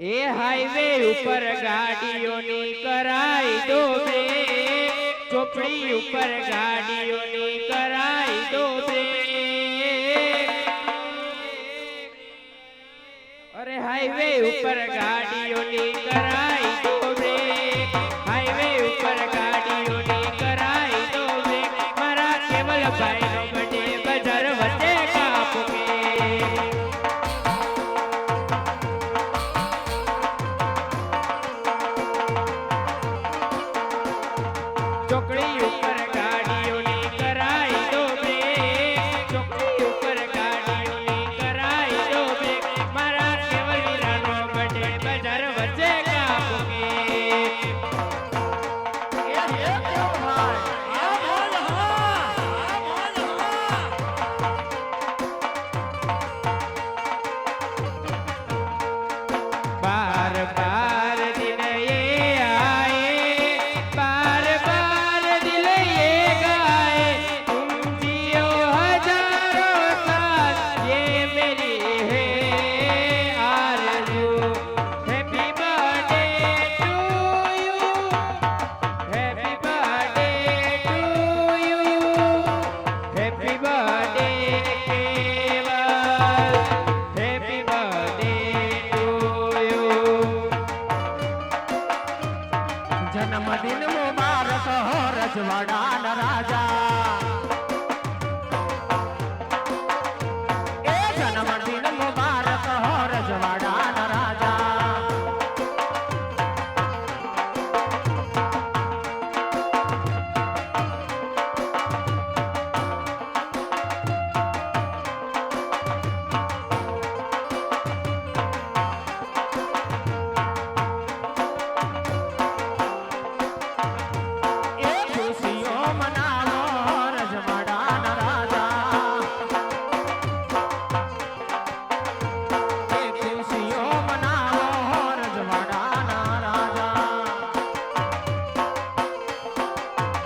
એ highway ઉપર ગાડીઓની કરાઈ દો બે ચોપડી ઉપર ગાડીઓની કરાઈ દો બે અરે હાઈવે ઉપર ગાડીઓની કરાઈ દો બે હાઈવે ઉપર ગાડીઓની કરાઈ દો બે મારા કેવલભાઈનો ચોકડી బసవాడాన రాజా.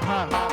Huh.